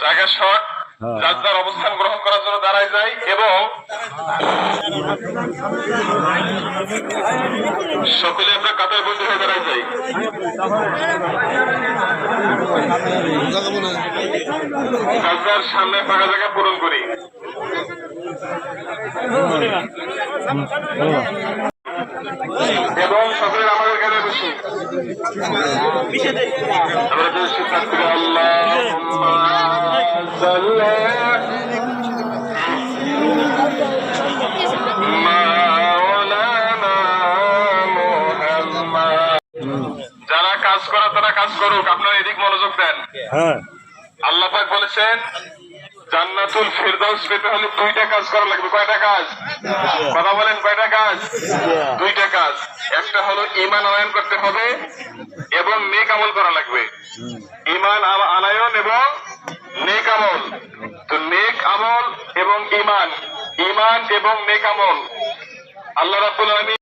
জায়গা শট যার যার অবস্থান গ্রহণ করার জন্য দাঁড়ায় যায় এবং সকলে আমরা কাতার বন্ধু হয়ে দাঁড়ায় যাই। যার সামনে ফাঁকা জায়গা পূরণ করি। এবং সকলে আমাদের কাছে বসি কাজ করে তারা কাজ করুক। আপনারা এদিক মনোযোগ দেন। হ্যাঁ। আল্লাহ পাক বলেছেন জান্নাতুল ফেরদাউস পেতে হলে দুইটা কাজ করা লাগবে। কয়টা কাজ? কথা বলেন কয়টা কাজ? দুইটা কাজ। একটা হলো ইমান আনায়ন করতে হবে এবং নেক আমল করা লাগবে। ইমান আনায়ন এবং নেক আমল। তো নেক আমল এবং ইমান ইমান এবং নেক আমল। আল্লাহ রাব্বুল আলামিন